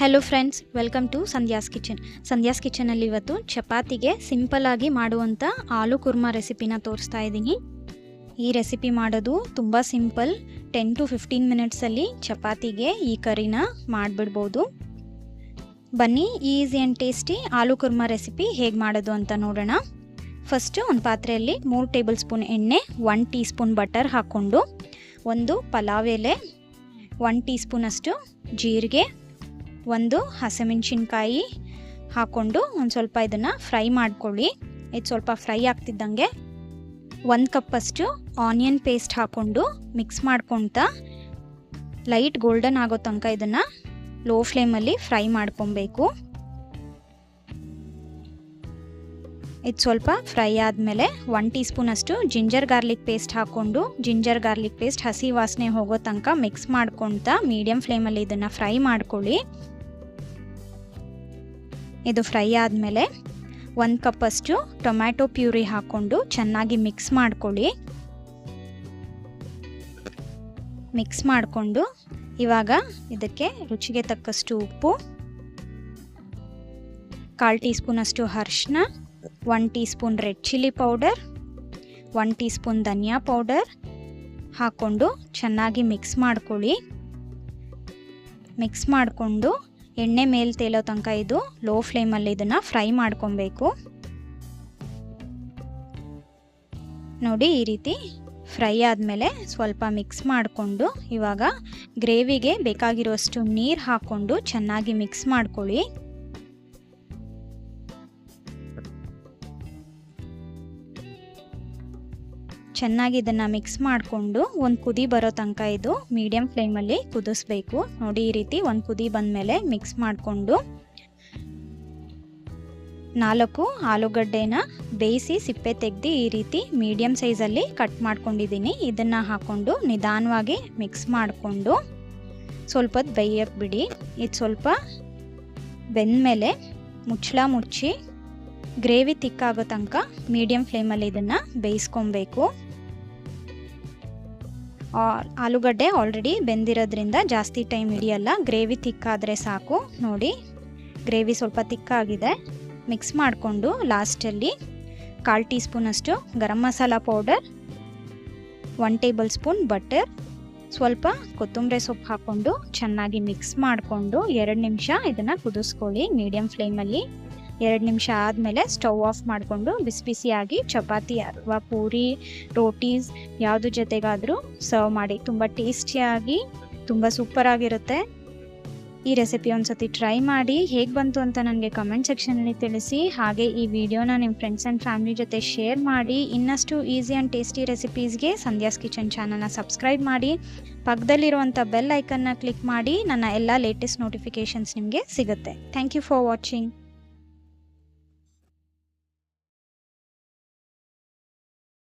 Hello friends welcome to Sandhya's kitchen Sandhya's ಕಿಚನಲ್ಲಿ ಇವತ್ತು ಚಪಾತಿಗೆ simple ಆಗಿ ಮಾಡುವಂಥ ಆಲೂ ಕುರ್ಮಾ ರೆಸಿಪಿನ ತೋರಿಸ್ತಾ ಇದ್ದೀನಿ. ಈ ರೆಸಿಪಿ ಮಾಡೋದು ತುಂಬ ಸಿಂಪಲ್ ಟೆನ್ ಟು ಫಿಫ್ಟೀನ್ ಮಿನಿಟ್ಸಲ್ಲಿ ಚಪಾತಿಗೆ ಈ ಕರಿನ ಮಾಡಿಬಿಡ್ಬೋದು. ಬನ್ನಿ easy and tasty aloo kurma recipe ಹೇಗೆ ಮಾಡೋದು ಅಂತ ನೋಡೋಣ. ಫಸ್ಟು ಒಂದು ಪಾತ್ರೆಯಲ್ಲಿ ಮೂರು ಟೇಬಲ್ ಸ್ಪೂನ್ ಎಣ್ಣೆ ಒನ್ ಟೀ ಸ್ಪೂನ್ ಬಟರ್ ಹಾಕ್ಕೊಂಡು ಒಂದು ಪಲಾವ್ ಎಲೆ ಒನ್ ಟೀ ಸ್ಪೂನಷ್ಟು ಜೀರಿಗೆ ಒಂದು ಹಸಿಮೆಣ್ಸಿನ್ಕಾಯಿ ಹಾಕ್ಕೊಂಡು ಒಂದು ಸ್ವಲ್ಪ ಇದನ್ನು ಫ್ರೈ ಮಾಡ್ಕೊಳ್ಳಿ. ಇದು ಸ್ವಲ್ಪ ಫ್ರೈ ಆಗ್ತಿದ್ದಂಗೆ ಒಂದು ಕಪ್ಪಷ್ಟು ಆನಿಯನ್ ಪೇಸ್ಟ್ ಹಾಕ್ಕೊಂಡು ಮಿಕ್ಸ್ ಮಾಡ್ಕೊತ ಲೈಟ್ ಗೋಲ್ಡನ್ ಆಗೋ ತನಕ ಇದನ್ನು ಲೋ ಫ್ಲೇಮಲ್ಲಿ ಫ್ರೈ ಮಾಡ್ಕೊಬೇಕು. ಇದು ಸ್ವಲ್ಪ ಫ್ರೈ ಆದಮೇಲೆ ಒನ್ ಟೀ ಸ್ಪೂನಷ್ಟು ಜಿಂಜರ್ ಗಾರ್ಲಿಕ್ ಪೇಸ್ಟ್ ಹಾಕ್ಕೊಂಡು ಜಿಂಜರ್ ಗಾರ್ಲಿಕ್ ಪೇಸ್ಟ್ ಹಸಿ ವಾಸನೆ ಹೋಗೋ ತನಕ ಮಿಕ್ಸ್ ಮಾಡ್ಕೊತ ಮೀಡಿಯಮ್ ಫ್ಲೇಮಲ್ಲಿ ಇದನ್ನು ಫ್ರೈ ಮಾಡ್ಕೊಳ್ಳಿ. ಇದು ಫ್ರೈ ಆದಮೇಲೆ ಒಂದು ಕಪ್ಪಷ್ಟು ಟೊಮ್ಯಾಟೊ ಪ್ಯೂರಿ ಹಾಕ್ಕೊಂಡು ಚೆನ್ನಾಗಿ ಮಿಕ್ಸ್ ಮಾಡ್ಕೊಳ್ಳಿ. ಮಿಕ್ಸ್ ಮಾಡಿಕೊಂಡು ಇವಾಗ ಇದಕ್ಕೆ ರುಚಿಗೆ ತಕ್ಕಷ್ಟು ಉಪ್ಪು, ಕಾಲು ಟೀ ಸ್ಪೂನಷ್ಟು ಅರ್ಶಿನ one teaspoon red chilli powder, one teaspoon dhaniya powder ಹಾಕ್ಕೊಂಡು ಚೆನ್ನಾಗಿ ಮಿಕ್ಸ್ ಮಾಡ್ಕೊಳ್ಳಿ. ಮಿಕ್ಸ್ ಮಾಡಿಕೊಂಡು ಎಣ್ಣೆ ಮೇಲೆ ತೇಲೋ ತನಕ ಇದು ಲೋ ಫ್ಲೇಮಲ್ಲಿ ಇದನ್ನು ಫ್ರೈ ಮಾಡ್ಕೊಬೇಕು. ನೋಡಿ ಈ ರೀತಿ ಫ್ರೈ ಆದಮೇಲೆ ಸ್ವಲ್ಪ ಮಿಕ್ಸ್ ಮಾಡಿಕೊಂಡು ಇವಾಗ ಗ್ರೇವಿಗೆ ಬೇಕಾಗಿರೋಷ್ಟು ನೀರು ಹಾಕ್ಕೊಂಡು ಚೆನ್ನಾಗಿ ಮಿಕ್ಸ್ ಮಾಡ್ಕೊಳ್ಳಿ. ಚೆನ್ನಾಗಿ ಇದನ್ನು ಮಿಕ್ಸ್ ಮಾಡಿಕೊಂಡು ಒಂದು ಕುದಿ ಬರೋ ತನಕ ಇದು ಮೀಡಿಯಮ್ ಫ್ಲೇಮಲ್ಲಿ ಕುದಿಸ್ಬೇಕು. ನೋಡಿ ಈ ರೀತಿ ಒಂದು ಕುದಿ ಬಂದಮೇಲೆ ಮಿಕ್ಸ್ ಮಾಡಿಕೊಂಡು ನಾಲ್ಕು ಆಲೂಗಡ್ಡೆನ ಬೇಯಿಸಿ ಸಿಪ್ಪೆ ತೆಗೆದು ಈ ರೀತಿ ಮೀಡಿಯಮ್ ಸೈಜಲ್ಲಿ ಕಟ್ ಮಾಡ್ಕೊಂಡಿದ್ದೀನಿ. ಇದನ್ನು ಹಾಕ್ಕೊಂಡು ನಿಧಾನವಾಗಿ ಮಿಕ್ಸ್ ಮಾಡಿಕೊಂಡು ಸ್ವಲ್ಪ ಹೊತ್ತು ಬೇಯಕ್ಕೆ ಬಿಡಿ. ಇದು ಸ್ವಲ್ಪ ಬೆಂದಮೇಲೆ ಮುಚ್ಚಳ ಮುಚ್ಚಿ ಗ್ರೇವಿ ತಿಕ್ಕಾಗೋ ತನಕ ಮೀಡಿಯಮ್ ಫ್ಲೇಮಲ್ಲಿ ಇದನ್ನು ಬೇಯಿಸ್ಕೊಬೇಕು. ಆಲೂಗಡ್ಡೆ ಆಲ್ರೆಡಿ ಬೆಂದಿರೋದ್ರಿಂದ ಜಾಸ್ತಿ ಟೈಮ್ ಹಿಡಿಯಲ್ಲ. ಗ್ರೇವಿ ತಿಕ್ಕಾದರೆ ಸಾಕು. ನೋಡಿ ಗ್ರೇವಿ ಸ್ವಲ್ಪ ತಿಕ್ಕಾಗಿದೆ ಮಿಕ್ಸ್ ಮಾಡಿಕೊಂಡು ಲಾಸ್ಟಲ್ಲಿ ಕಾಲು ಟೀ ಸ್ಪೂನಷ್ಟು garam masala powder one tablespoon butter ಸ್ವಲ್ಪ ಕೊತ್ತಂಬರಿ ಸೊಪ್ಪು ಹಾಕ್ಕೊಂಡು ಚೆನ್ನಾಗಿ ಮಿಕ್ಸ್ ಮಾಡಿಕೊಂಡು ಎರಡು ನಿಮಿಷ ಇದನ್ನು ಕುದಿಸ್ಕೊಳ್ಳಿ. ಮೀಡಿಯಮ್ ಫ್ಲೇಮಲ್ಲಿ ಎರಡು ನಿಮಿಷ ಆದಮೇಲೆ ಸ್ಟವ್ ಆಫ್ ಮಾಡಿಕೊಂಡು ಬಿಸಿ ಬಿಸಿಯಾಗಿ ಚಪಾತಿ ಅಥವಾ ಪೂರಿ, ರೋಟೀಸ್ ಯಾವ್ದು ಜೊತೆಗಾದರೂ ಸರ್ವ್ ಮಾಡಿ. ತುಂಬ ಟೇಸ್ಟಿಯಾಗಿ ತುಂಬ ಸೂಪರಾಗಿರುತ್ತೆ ಈ ರೆಸಿಪಿ ಒಂದ್ಸತಿ ಟ್ರೈ ಮಾಡಿ ಹೇಗೆ ಬಂತು ಅಂತ ನನಗೆ ಕಮೆಂಟ್ ಸೆಕ್ಷನಲ್ಲಿ ತಿಳಿಸಿ. ಹಾಗೆ ಈ ವಿಡಿಯೋನ ನಿಮ್ಮ ಫ್ರೆಂಡ್ಸ್ ಆ್ಯಂಡ್ ಫ್ಯಾಮಿಲಿ ಜೊತೆ ಶೇರ್ ಮಾಡಿ. ಇನ್ನಷ್ಟು ಈಸಿ ಆ್ಯಂಡ್ ಟೇಸ್ಟಿ ರೆಸಿಪೀಸ್ಗೆ ಸಂಧ್ಯಾಸ್ ಕಿಚನ್ ಚಾನಲ್ನ ಸಬ್ಸ್ಕ್ರೈಬ್ ಮಾಡಿ. ಪಕ್ಕದಲ್ಲಿರುವಂಥ ಬೆಲ್ ಐಕನ್ನ ಕ್ಲಿಕ್ ಮಾಡಿ. ನನ್ನ ಎಲ್ಲ ಲೇಟೆಸ್ಟ್ ನೋಟಿಫಿಕೇಷನ್ಸ್ ನಿಮಗೆ ಸಿಗುತ್ತೆ. Thank you for watching